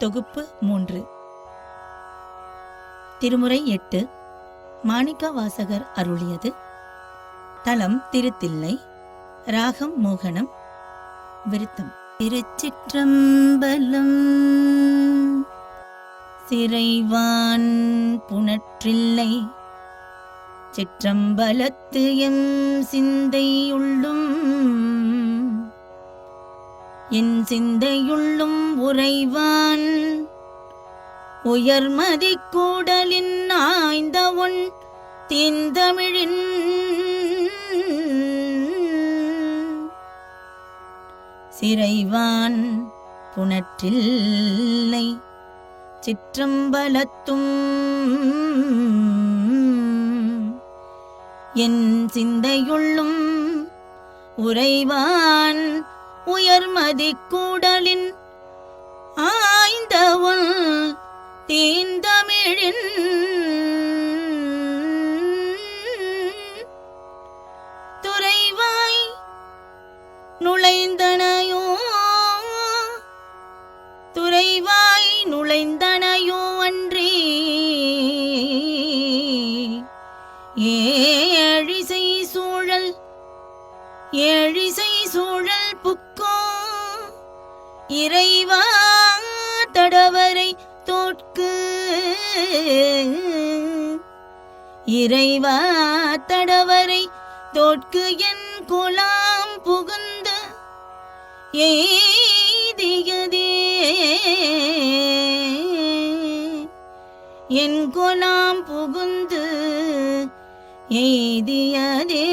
தொகுப்பு மூன்று. திருமுறை எட்டு. மாணிக்க வாசகர் அருளியது. தலம் திருத்தில்லை. ராகம் மோகனம். விருத்தம். திருச்சிற்றம்பலம். சிறைவான் புனற்றில்லை சிற்றம்பலத்து எம் சிந்தையுள்ளும் என் சிந்தையுள்ளும் உறைவான். உயர்மதி கூடலின் ஆய்ந்த உன் தீந்தமிழின் சிறைவான் புணற்றில்லை. சிற்றம்பலத்தும் என் சிந்தையுள்ளும் உறைவான். உயர்மதி கூடலின் நுழைந்தனையோ? துறைவாய் நுழைந்தனையோ அன்றி? ஏழிசை சூழல் ஏழிசை சூழல் புக்கோ இறைவா தடவரை தோற்கு. இறைவா தடவரை தோற்கு என் குலாம் புகுந்து எய்தியதே. என் குலாம் புகுந்து எய்தியதே.